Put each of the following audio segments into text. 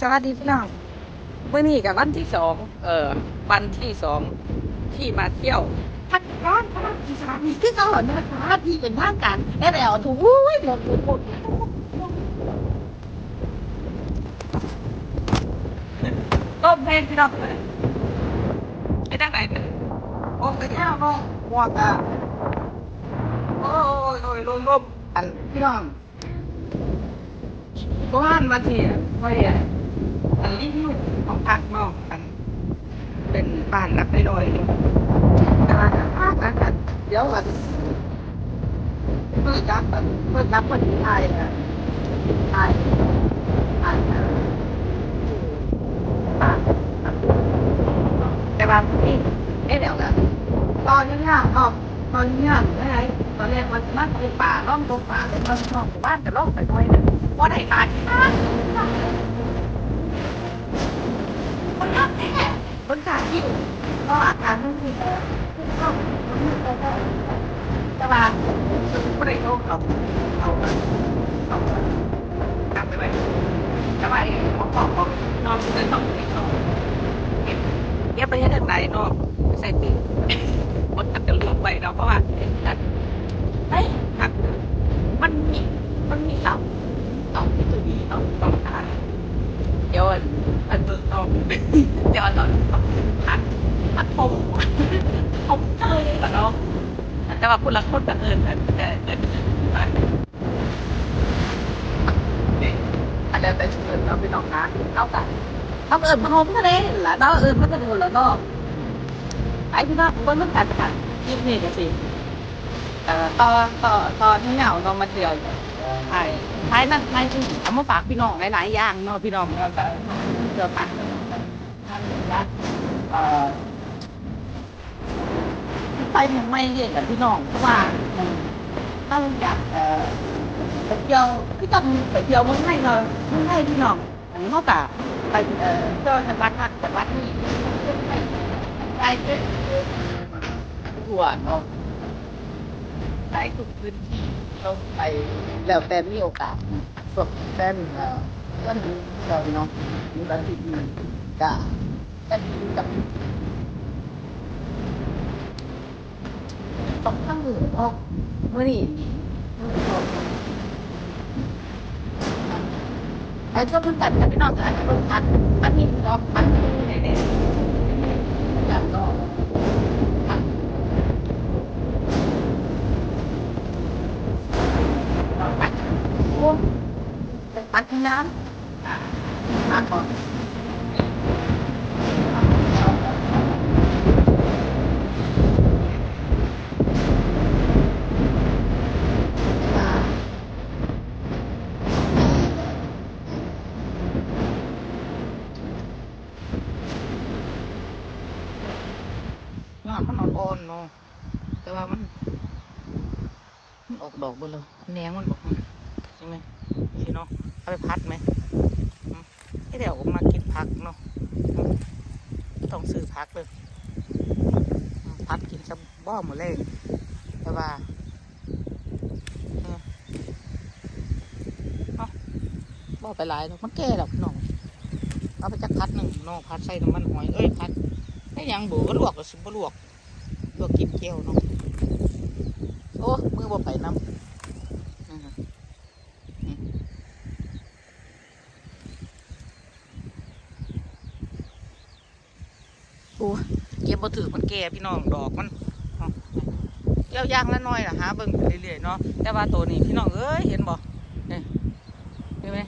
สวัสดีพี่น้องเมื่อนี้กับวันที่สองเออวันที่สองที่มาเที่ยวพักร้อนพักอีสานที่เขาเหรอนะคะที่เป็นทางการแอลถูกหมดหมดหมดต้มแพงพี่น้องเลยไปทางไหนเนี่ยโอ้ไปเที่ยวน้องหมวกะโอ้ยโอ้ยลมลมอันพี่น้องบ้านมาที่ไว้อะ อันรีวิวของพักเนาะอัน เป็นบ้านรับได้ลอยๆแต่ว่าภาคนั้นเดี๋ยววันเมื่อรับเมื่อรับวันที่ไทยอะไทยไทยอะแต่ว่าที่เอ๊ะเดี๋ยวกันตอนนี้เนี่ยออตอนนี้เนี่ยไม่ไรตอนแรกมันมันเป็นป่าล่องตรงป่าเป็นมันนอกหมู่บ้านแต่ล่องไปด้วยนะว่าได้ตาย คนขาดที่ก็อาการไม่ดีก็มันไม่ได้แต่ว่าไม่ได้เขาเอาเอาเอากลับไปไว้แต่ว่าไอ้หมอบอกบอกนอนจะต้องเก็บนอนเก็บไปให้ทางไหนนอนใส่ปีมันจะลืมไปเนาะเพราะว่าเฮ้ยมันมีมันมีเสาต้องที่ตัวนี้ต้องต้องทานเดี๋ยวอันเบิกต้องเดี๋ย วตอนต้องพัดพัดผมผมเตยกับน้องแต่ว่าพูดละคนกับเอิญแต่แต่แต่อันเดียวแต่เอิญเราไปน้องนะเอากันเอาเอิญพร้อมกันเลยล่ะเนาเอิญมันก็ดูแล้วเนาะไอ้ที่ว่ามันมันกันกันยิ่งนี่ก็สิเอ่อตอนตอนตอนที่เหงาเรามาเดียวใช่ ท้ายนั่นท้ายที่เอามาฝากพี่น้องหลายๆอย่างเนาะพี่น้องแล้วก็เสื้อผ้าท่านรักเอ่อไปยังไม่เรียกกับพี่น้องเพราะว่าถ้าอยากเอ่อไปเที่ยวก็ต้องไปเที่ยวเมืองไทยเนาะเมืองไทยพี่น้องอันนี้เขากะไปเอ่อเที่ยวจังหวัดนั้นจังหวัดนี้ไปไปทั่วเนาะไปทุกพื้นที่ เราไปแล้วแต่มีโอกาสพวกแฟนเอ่อเพื่อนเราเนาะมีบันที่ดีก็แค่ดีกับตกข้างมือออกมื่อนี้ไอ้ก็เพิ่งตัดกับพี่น้องกันเพิ่งตัดอันนี้รอบอันในี้ไหน ป็นปัดทั้งน้ำปัดก่อนงานมันอ่อนๆเนาะแต่ว่ามัน มันออกดอกเบดเลยแหนงมันออกมาใช่ไหมพี่เนาะเอาไปพัดไหมอืมไอเดี๋ยวออกมากินผักเนาะอืมต้องซื้อผักเลยอืมพัดกินจะบ้อหมดเลยแต่ว่าเนี่ยเนาะบ้อ ไปหลายแล้วมันแก่แล้วพี่น้องเอาไปจักพัดหนึ่งเนาะพัดใส่น้ำมันหอยเอ้ยพัดไอ้ยังบูก็ลวกก็สิบ่ลวกลวกกินเจียวเนาะโอ้มือบ่ไปน้ำอืมอืมโอ้เก็บบ่ถือมันแก่พี่น้องดอกมันเอาเกี่ยวยางละน้อยล่ะหาเบิ่งไปเรื่อยๆเนาะแต่ว่าตัวนี้พี่น้องเอ้ยเห็นบ่เนี่ยเห็นไหม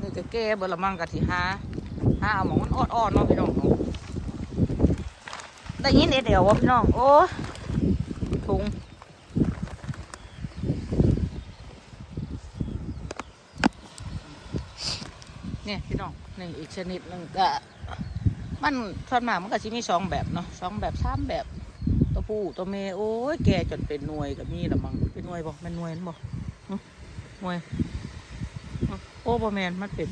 นี่ ก็แก่เบ่ละมังกะสิหาหาเอาหมองมันอ่อนๆเนาะพี่น้องได้ยินเอเดียววะพี่น้องโอ้ถุงเนี่ยพี่น้องนี่อีกชนิดหนึ่งก็มันส่วนมามันก็จะมีสองแบบเนาะสองแบบสามแบบตัวผู้ตัวเมยโอ้ยแกจนเป็นหน่วยกับมีละมังเป็นหน่วยบอกมันหน่วยบอกหน่วย หึโอ้บอแมนมันเป็น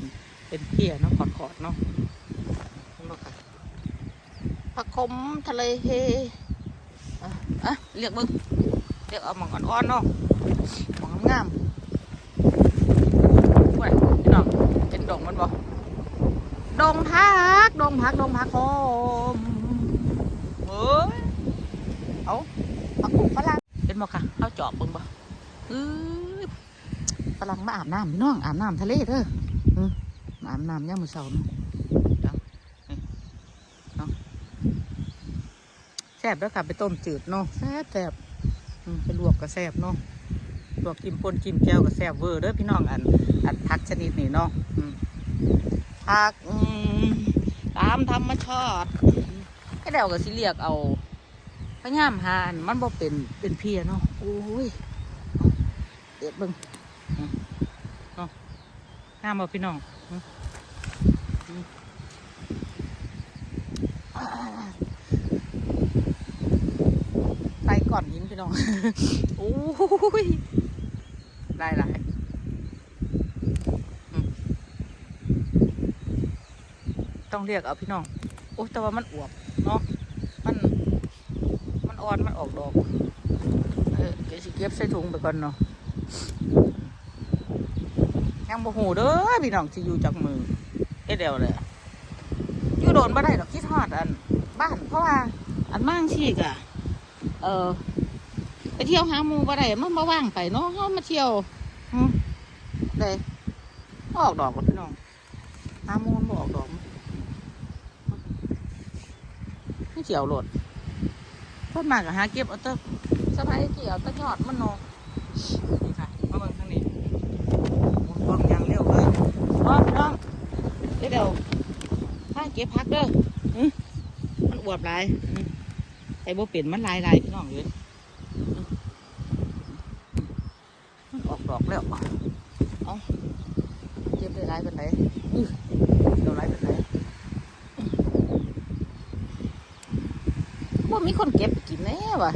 เป็นเพียเนาะขอดขอดๆเนาะห็นบอกค่ะผักขมทะเลเฮอะเรียกมึงเรียกเอาหมองอ่อนๆเนาะหมองงามๆว้ยพี่น้องเห็นดอกมันบ่ดงพักดงพักดงพักโฮมเฮ้ยเอาปักกุกฝรั่งเป็นบ่ค่ะเอาจอบเบิ่งบ่อือ ฝรั่งมาอาบน้ำพี่น้องอาบน้ำทะเลเด้อมาอาบน้ำย่ามือเช้าเนาะเอานี่เนาะแซ่บเด้อค่ะไปต้มจืดเนาะแซ่บแซ่บไปลวกก็แซ่บเนาะลวกกินป่นกินแก้วก็แซ่บเวอร์เด้อพี่น้องอันอันผักชนิดนี้เนาะอืมผักตามธรรมชาติให้เดาก็สิเรียกเอาพยายามหาอันมันบ่เป็นเป็นเพียเนาะโอ้ยเด็ดบิ่ง เนาะห้ามบ่พี่น้องไปก่อนหินพี่น้องโอ้ยได้หลายต้องเรียกเอาพี่น้อง โอ้แต่ว่ามันอวบเนาะ มัน มันอ่อน มันออกดอก เออเก็บสิเก็บใส่ถุงไปก่อนเนาะ ยังบ่หูเด้อพี่น้องที่อยู่จากมือเอ็ดเดียวเลยอยู่โดนบ่ได้ดอกคิดฮอดอัน บ้านเพราะว่าอันมั่งชีกอะเออไปเที่ยวหาหมูบ่ได้มันมาว่างไปเนาะเฮามาเที่ยวอืมได้ออกดอกพี่น้องหาหมูมันบ่ออกดอกไม่เที่ยวโลดต้นมากกับหาเก็บเอาแต้สบายเกี่ยวต้ยอดมันเนอะนี่ค่ะมาเบิ่งทางนี้หมุนกล้องอยังเร็วเลย น้องน้องเดี๋ยวเดี๋ยวถ้าเก็บพักเด้อหึมันอวบหลายหึไอ้โบเป็นมันลายลายพี่น้องเลยหึมันออกดอกแล้วเอาเก็บได้หลายเป็นไหนอื้อเดี๋ยวหลายเป็นไหนว่ามีคนเก็บกินแน่วะ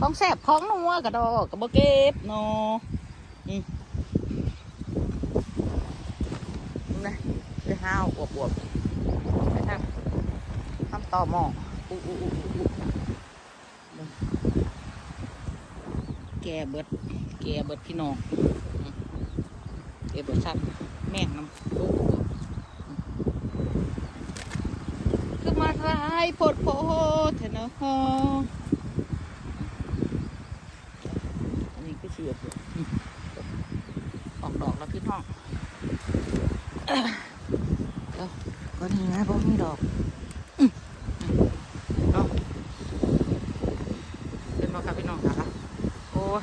ของแสบของนัวกระดอกกระบเก็บเนาะอืมดูนะไป ห้าวอวบอวบๆไปทำทำต่อหม้ออู้อู้อู้อู้อู้เบิ่งแกเบิด แกเบิดพี่น้องแกเบิดชัดแม่งน้ำลูกคือมาร้ายโพดโพเถอะเนาะอันนี้ก็เชียบอยู่อืมออกดอกแล้วพี่น้องเอ้อเดี๋ยวก็นี่นะพวกมีดอกอืมเนาะเป็นมาครับพี่น้องค่ะโอ้ย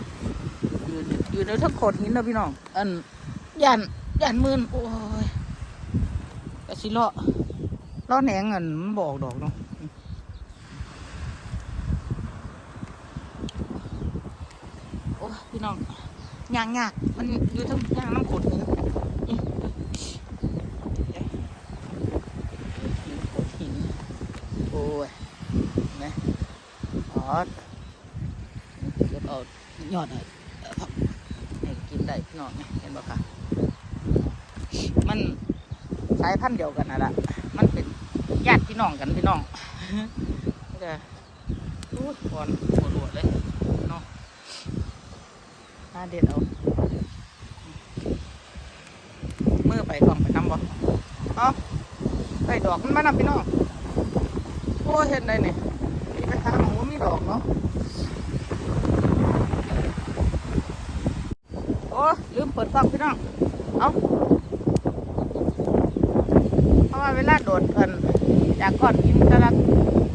ยื นยืนในทั้งโขดหินนะพี่น้อง อันยันยันมืนโอ้ยกระสิเลาะล้อแหนงเงินมันบอกดอกเนาะโอ้พี่น้องยางยากมันอยู่ทั้งยางน้ำขดหินอีกขดหินโอ้ยนไหมอ๋อเก็บเอายอดเลยเอาให้กินได้พี่น้องเนี่ยเห็นบ่คะมัน สายพันธุ์เดียวกันน่ะละมันเป็นญาติพี่น้องกันพี่น้องเด้ออู้ยก่อนหัวหลวดเลยเนาะน่าเด็ดเอาเมื่อไปกล่องไปนำบ่เอาไปดอกมันมานำพี่น้องโอ้เห็นได้เนี่ยไปทางหมูมีดอกเนาะโอ้ลืมเปิดกล่องพี่น้องเอาเพราะว่าเวลาโดดเพิ่น จากก่อนกินแต่ละ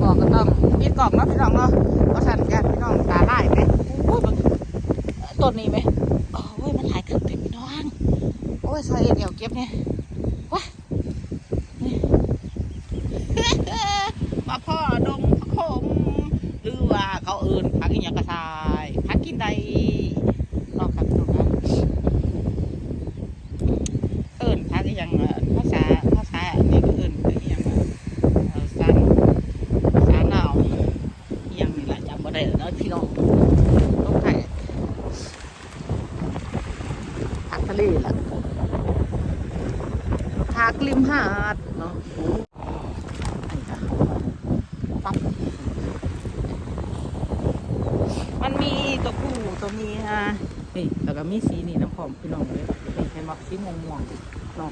กล่องก็ต้องปิดกล่องเนาะพี่น้องเนาะเพราะฉะนั้นญาติพี่น้องตาไล่ไหมโอ้ยมันต้นนี้ไหมโอ้ยมันหลายขึ้นเต็มพี่น้องโอ้ยใส่เดี๋ยวเก็บเนี่ยว้านี่มาพ่อดงพระคมหรือว่าเขาเอินพักอีหยังกระชายพักกินใดนอกครับพี่น้องนะเอินพักอีหยังอะภาษาภาษาอันนี้ก็เอินอีหยังอะ เอ่อสารสารหนาวอิหยังนี่แหละจำบ่ได้แล้วเนาะพี่น้องต้องไทยผักทะเลล่ะผักริมหาดเนาะนี่ค่ะปั๊บมันมีตัวผู้ตัวเมียนี่แล้วก็มีสีนี่น้ำหอมพี่น้องเลยนี่เห็นไหมสีม่วงม่วงๆ เนาะ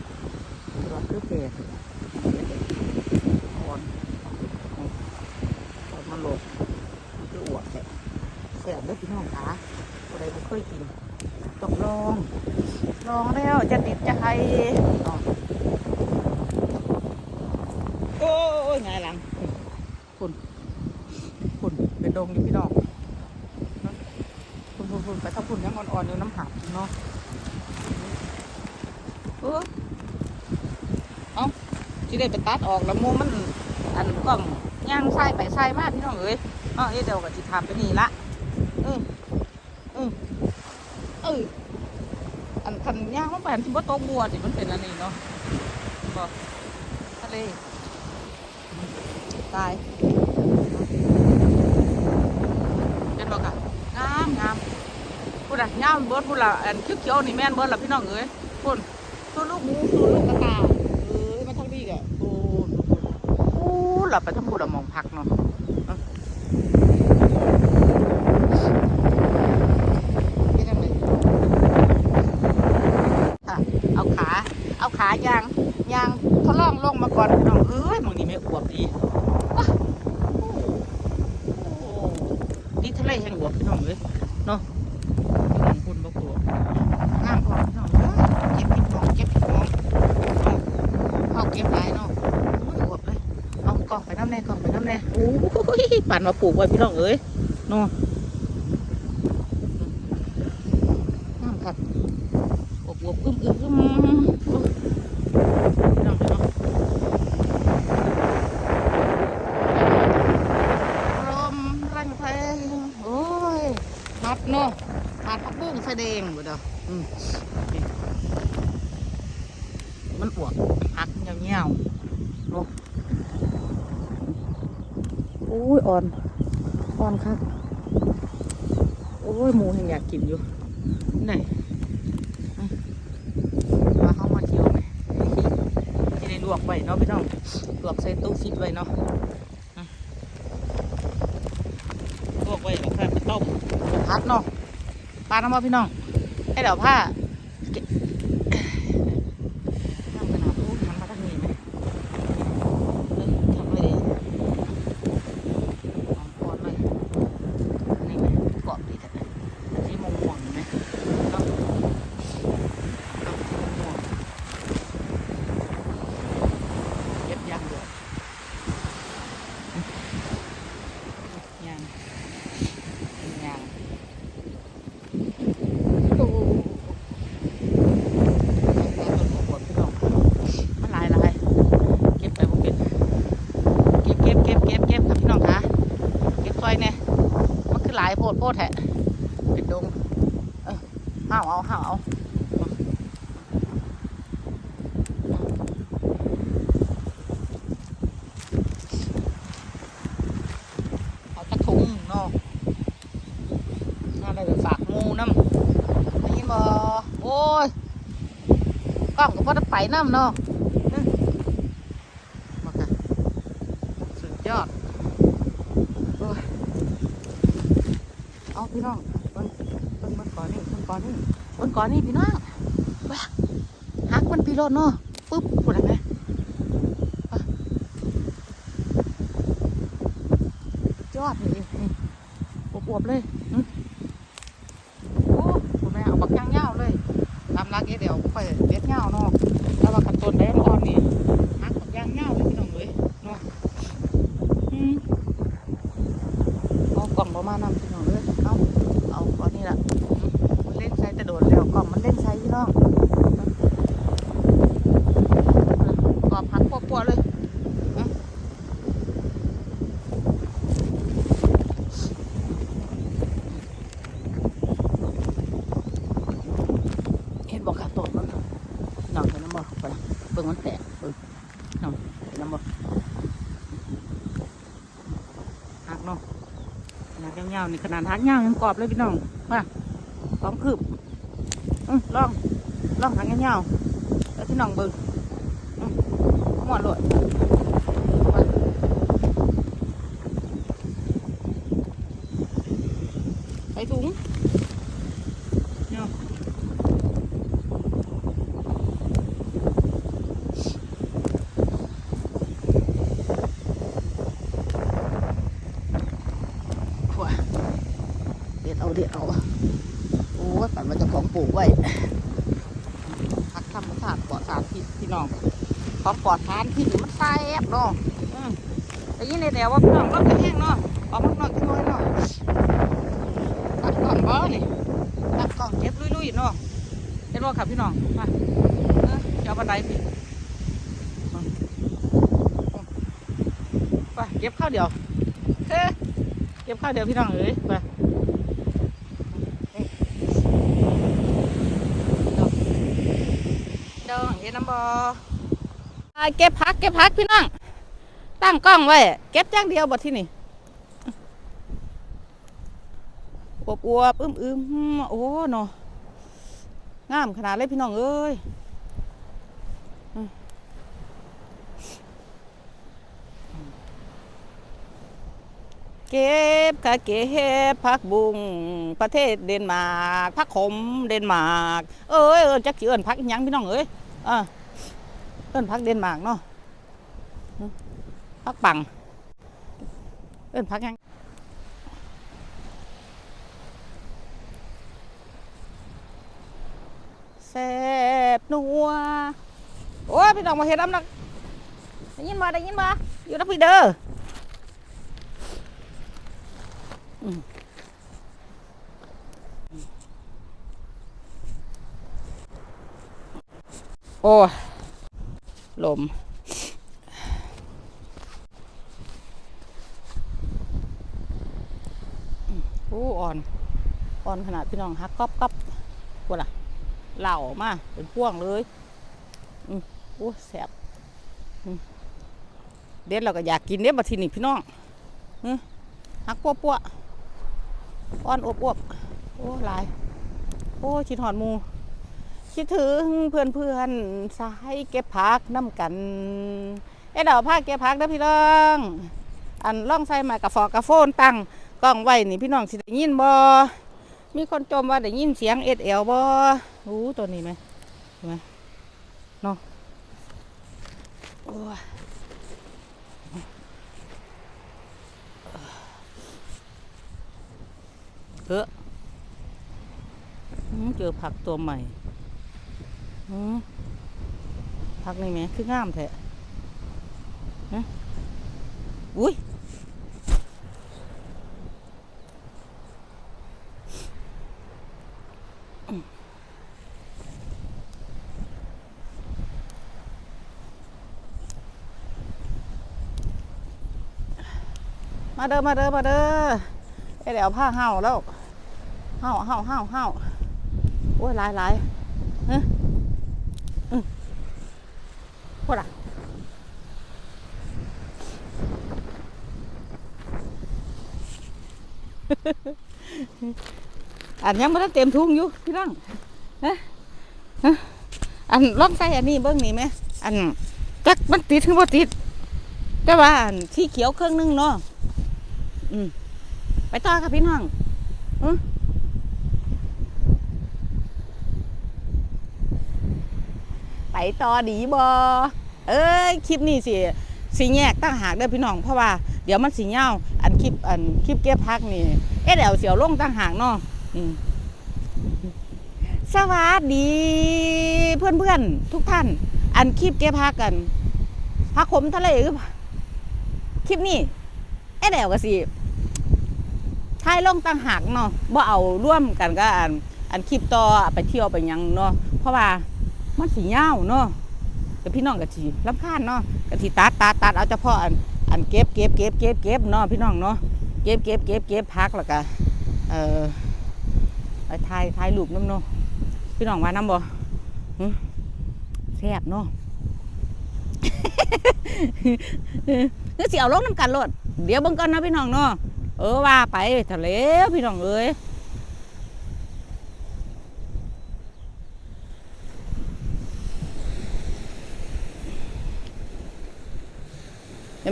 ตัวคือเพจอ่อนอ่อนมันโหลดคืออวดแหละแสบเด้อพี่ น้องคะอะไรบ่เคยกินต้องลองลองแล้วจะติดใจโอ้ยไงหลังคุณคุณเป็นดงอยู่พี่น้องคุณคุณคุณไปทับคุณยังอ่อนๆอยู่น้ำหักเนาะเออเอาที่ได้ไปตัดออกแล้วโมมันอันกล้องย่างไส้ไปไส้มากพี่น้องเอ้ยเอ๋อเดี๋ยวก็จะทำไปนี่ละ เออเอออันคันย่างมันเป็นที่ว่าโต๊ะบัวสิมันเป็นอันนี้เนาะบอกทะเลตายเป็นบอกอะงามงามพูดอะงามเบิร์ดพูดละอันเขียวๆนี่แม่นเบิร์ดละพี่น้องเอ้ยพูดตัวลูกหมูตัวลูกกระตายเอ้ยมันทั้งดีกะโอ้โอ้หลับไปทั้งพูดอะมองพักเนาะเอาเฮ็ดจั่งใดอะเอาขา เอาขายางยางทดลองลงมาก่อนพี่น้องเอ้ยม องนี่ไม่อวบดีว้าโอ้โอ้ดีทะเลแห่งอวบพี่น้องเอ้ยเนาะพี่น้องคุณบ่กลัวงามพอพี่น้องเอ้ยเก็บผิดมองเก็บผิดมองเอาเอาเก็บหลายเนาะโอ้ยอวบเลยเอากล่องไปน้ำแน่กล่องไปน้ำแน่โอ้ยปั่นมาปลูกไว้พี่น้องเอ้ยเนาะงามครับอวบๆอึ้มๆอึ้มโอ้ยพี่น้องพี่น้องลมแรงแรงโอ้ยมัดเนาะมัดผักบุ้ งบ่เด้ออืมนี่มันอวบหักเงี้ยวๆเนาะโอ้ยอ่อน อ่อนครับโอ้ยหมูยังอยากกินอยู่ไหนมาเข้ามาเที่ยวไหมจะได้ลวกไว้เนาะพี่น้องลวกใส่ตู้ฟิตไว้เนาะลวกไว้แล้วค่อยไปต้มพัดเนาะปลาน้ำมาพี่น้อง ให้เดาผ้าเก็บน้ำขนาดอู้หันมาทางนี้ไหมเอ้ยทำไมดี หอมก่อนเลยนี่ไหมกรอบดีแต่ที่มงม่วงเห็นไหมเนาะเอาที่มงม่วงเย็บยางเดียวยางเป็นยางโอ้มันหลายหลายเก็บไปบ่เป็นเก็บเก็บเก็บเก็บเก็บครับพี่น้องคะ เก็บซอยเนี่ยมันคือหลายโพดโพด แทะเป็นดงเออห้าวเอาห้าวเอาเอาตะถุงเนาะน่าได้ไปฝากหมูน้ำได้ยินบ่โอ้ยกล้องก็พอจะไปน้ำเนาะอื้อมาค่ะสุดยอด เอาพี่น้องเบิ้งเบิ้งเบิ้งก่อนนี่เบิ้งก่อนนี่เบิ้ง ก่อนนี่พี่น้องหักมันพี่รถเนาะปุ๊บพูดอะไรอะยอดนี่นี่อวบๆเลยหึโอ้คุณแม่เอาบักย่างเงาวเลยตามรักเอเดี๋ยวไปเด็ดเงาวเนาะแล้วว่ากันต้นแดงอ่อนนี่หักบักย่างเงาวเลยพี่น้องเลยเนาะอืม เอากล่องประมาณนั้นพี่น้องเลยเอาเอาก้อนนี้ละมันเล่นไซแต่โดดแล้วกล่องมันเล่นไซพี่น้องกรอบพักปัวๆเลยเอาเห็นบอกขาตดมันน้องเห็นน้ำบ่ไปละเบิ่งมันแตกเบิ่งน้องเห็นน้ำบ่หักเนาะ ขาวนี่ขนาดหักยางยังกรอบเลยพี่น้องมาสองคืบอือลองลองหักยาวๆแล้วพี่น้องเบิ้งหมดเลยใส่ถุงเนาะ ปลูกไว้ผักธรรมชาติปลอดสารพิษพี่น้องของ ปลอดสารพิษนี่มันแซ่บเนาะอืมแต่ยินในแถวว่าพี่น้องรถกระแห้งเนาะออกมาข้างนอกจังน้อยเนาะตัดกล่องบ่นี่ตัดกล่องเก็บลุยๆเนาะเห็นว่าครับพี่น้องมาเออจะเอาบันไดพี่ไปเก็บข้าวเดียวเอ้เก็บข้าวเดียวพี่น้องเอ้ยไปดองเห็นน้ำบอ เก็บพักเก็บพักพี่น้อง ตั้งกล้องไว้เก็บจ้างเดียวบดที่นี่อวบอวบอึมอึมโอ้เนาะงามขนาดเลยพี่น้องเอ้ยเก็บกะเก็บพักบุงประเทศเดนมาร์กพักขมเดนมาร์กเอ้ยเอิ้นจักสิเอิ้นพักยังพี่น้องเอ้ยเออ เอิ้นพักเดนมาร์กเนาะหึพักปัง เอิ้นพักหยังแซ่บนัว โอ้ยพี่น้องมาเห็นน้ำนักได้ยินมาได้ยินมาอยู่นักพี่เด้ออืมโอ้ย ลม โอ้อ่อน อ่อนขนาดพี่น้องฮักก๊อบก๊อบปวดอะเหล่าออกมาเป็นพ่วงเลยอืมโอ้แสบเด็ดเราก็อยากกินเด็ดมาทีนี่พี่น้องฮักปัวปัวอ่อนอวบอวบโอ้ลาย โอ้ชิดหอดมู คิดถึงเพื่อนเพื่อนสายเก็บผักน้ำกันเอ้เดาผ้าเก็บผักนะพี่น้อง อันล่องใส่มากระฟอกระโฟนตั้งกล้องไว้นี่พี่น้องสิได้ยินบ่มีคนจมว่าได้ยินเสียงเอ็ดเอลบ่รู้ตัวนี้ไหมเห็นไหมเนาะโอ้เอออืมเจอผักตัวใหม่ พักนี่ไหมคืองามแท้ฮะอุ้ยมมาเด้อมาเด้อมาเด้อไอเดี๋ยวผ้าเห่าแล้วเห่าเห่าเห่าเห่าโอ้ยหลายหลาย ほら。อันยังไม่ได้เต็มทุ่งอยู่พี่น้องฮะฮะอันลองใส่อันนี้เบิ้งนี่ไหมอันจักมันติดหรือบ่ติด แต่ว่าอันที่เขียวเครื่องนึงเนาะอืมไปต่อค่ะพี่น้องอืมไป ต่อดีบอเอ้ยคลิปนี้สิสิแยกตั้งหากเด้พี่น้องเพราะว่าเดี๋ยวมันสิเงาอันคลิปอันคลิปเก็บพักนี่เอ๊ะเดี๋ยวเสียวลงตั้งหากเนาะสวัสดีเพื่อนเพื่อนๆทุกท่าน อันคลิปเก็บพักกันพักขมทะเลคือคลิปนี้เอ๊ะเดี๋ยวก็สิท้ายลงตั้งหากเนาะบ่เอาร่วมกันก็อันอันคลิปต่อไปเที่ยวไปยังเนาะเพราะว่า มันสีเงาเนาะแต่พี่น้องกะทีลำคาญเนาะกะทีตัดตัดตัดเอาเฉพาะอันอันเก็บเก็บเก็บเก็บเก็บเนาะพี่น้องเนาะเก็บเก็บเก็บเก็บพักแล้วก็เอ่อไปถ่ายถ่ายรูปน้ำเนาะพี่น้องว่าน้ำบ่แซ่บเนาะคือสิเอาลงน้ำกันโลดเดี๋ยวเบิ่งก่อนนะพี่น้องเนาะเออว่าไปทะเลพี่น้องเอ้ย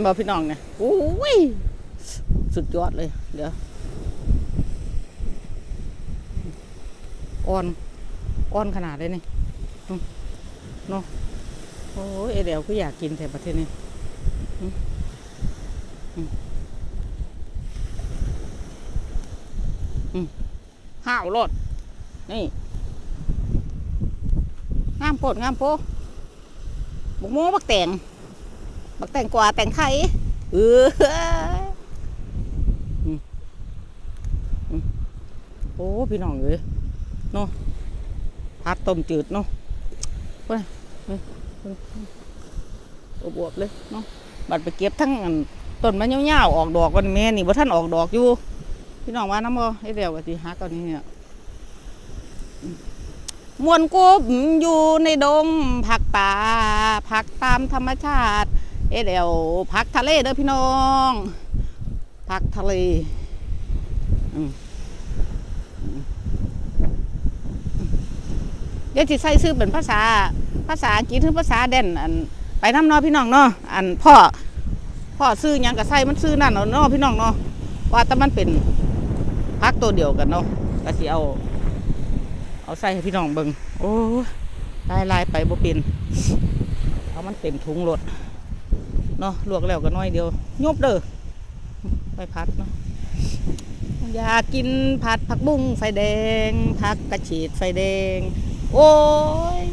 นบอพี่น้องเนี่ยโอ้ย สุดยอดเลย เดี๋ยว อ่อน อ่อนขนาดเลยนี่เนาะโอ้ยเดี๋ยวก็อยากกินแต่ประเทศนี้ห้าวรดนี่งามโพดงามโพบกโมบักแตง บักแตงกวาแตงไข่เอออืมอืมโอ้พี่น้องเอ้ยเนาะผัดต้มจืดเนาะไปไปไปอบวบๆเลยเนาะบัดไปเก็บทั้งอันต้นมันยาวๆออกดอกวันแม่นี่บ่ท่านออกดอกอยู่ พี่น้องว่าน้ำบ่ไอ้เดียวก็สิหาเก่านี้เนี่ยมวนกุบอยู่ในดงผักป่าผักตามธรรมชาติ เอเดี๋ยวผักทะเลเด้อพี่น้องผักทะเลเดี๋ยวสิใส่ซื้อเป็นภาษาภาษาอังกฤษหรือภาษาเด่นอันไปน้ำนอพี่น้องเนาะอันพ่อพ่อซื้อยังก็ใส่มันซื้อนั่นเอานาะพี่น้องเนาะว่าแต่มันเป็นพักตัวเดียวกันเนาะก็สิเอา เอาใส่ให้พี่น้องเบิงโอ้ลายลายไปบ่เป็นเอามันเต็มถุงรถ เนาะลวกแล้วก็น้อยเดียวยบเด้อไปพัดเนาะอยากกินผัดผักบุ้งไฟแดงผักกระฉีดไฟแดง โอ้ย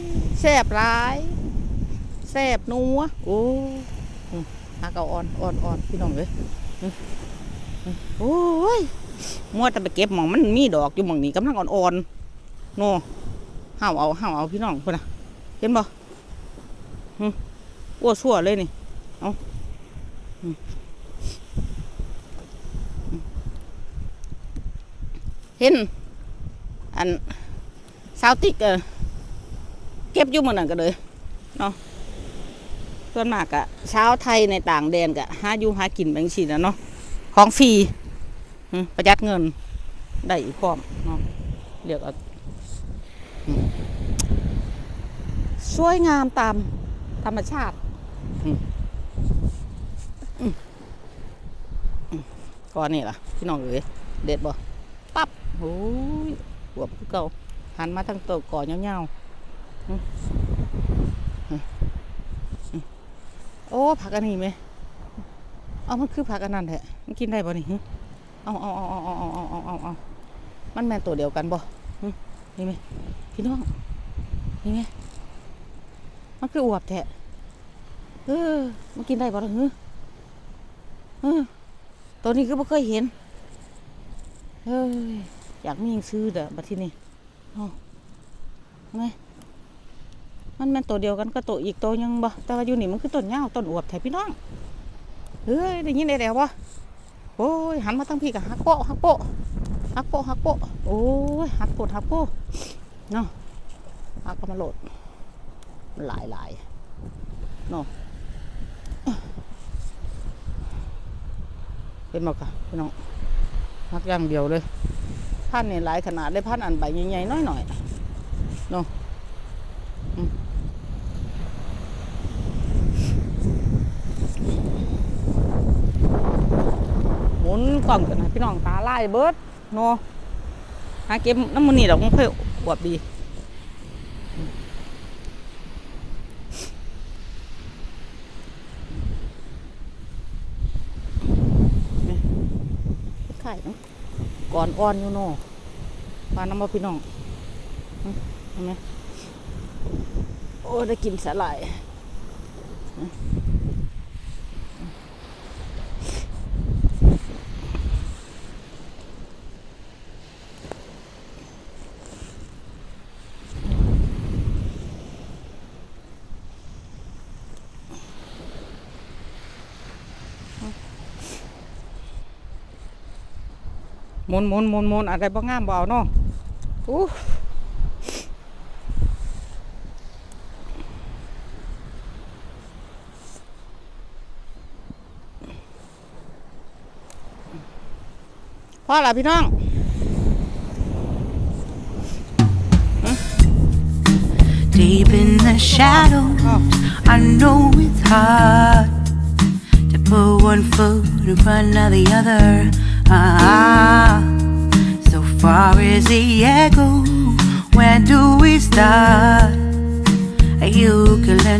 แซ่บร้ายแซ่บนัวโอ้อืมผักเอาอ่อนอ่อนอ่อนพี่น้องเลยโอ้ยมัวแต่ไปเก็บหมองมันมีดอกอยู่หมองนี้กำลังอ่อนๆโน่ห้าวเอาห้าวเอาพี่น้องคนน่ะเห็นบ่อ้วชั่วเลยนี่ เอาเห็น อันสาวติ๊กเก็บยู่หมันนั่นก็เลยเนาะส่วนมากอะชาวไทยในต่างแดนกะหาอยู่หากินแบงชีนะเนาะของฟรีประหยัดเงิน ได้อีกพร้อมเนาะเรียกเอาสวยงามตามธรรมชาติอืมอืมอืม ก้อนนี่ล่ะพี่น้องเอ๋ยเด็ดบ่ปั๊บโอ้ยหัวคือเก่าหันมาทางโตะก่อนยาๆโอ้ผักอันนี้ไหมเอามันคือผักอันนั้นแหละมันกินได้บ่นี่หึเอาเอาเอาเอาเอาเอาเอาเอาเอามันแม่นตัวเดียวกันบ่หึนี่ไหมพี่น้องนี่ไงมันคืออวบแท้เออมันกินได้บ่ล่ะเฮ้อเออ ตัวนี้ก็บ่เคยเห็นเฮ้ยอยากมีหยังซื้อเด้อบัดที่นี้เอ้าไงมันแม่นตัวเดียวกันก็ตัวอีกตัวยังบ่แต่ว่าอยู่นี่มันคือต้นยาต้นอวบแท้พี่น้องเฮ้ยได้ยินได้แล้วบ่โอ้ยหันมาทางพี่ก็หักโปะหักโปะหักโปะหักโปะโอ้ยหักโปะหักโปะเนาะหักก็มาโหลดหลายหลายเนาะ เป็นบอกค่ะพี่น้องพักอย่างเดียวเลยพันนี่หลายขนาดได้พันอันใบใหญ่ๆน้อยๆเนาะหมุนกล่องกันนะพี่น้องตาไลายเบิร์ดเนาะหาเก็บน้ำมันนี่ดอกมันค่อยอวบดี ไข่เนาะ อ่อนอ่อนอยู่เนาะปลาน้ำมาพี่น้องเห็นไหมโอ้ได้กินสาหร่าย มหมุนหมุนหมุนหมุนอะไรบ้างงามบ่เอาเนาะอู้พ่อละพี่น้อง Deep in the shadows, อ๋อ I know it's hard to put one foot in front of the other. Ah, so far as the echo, where do we start? Are you can.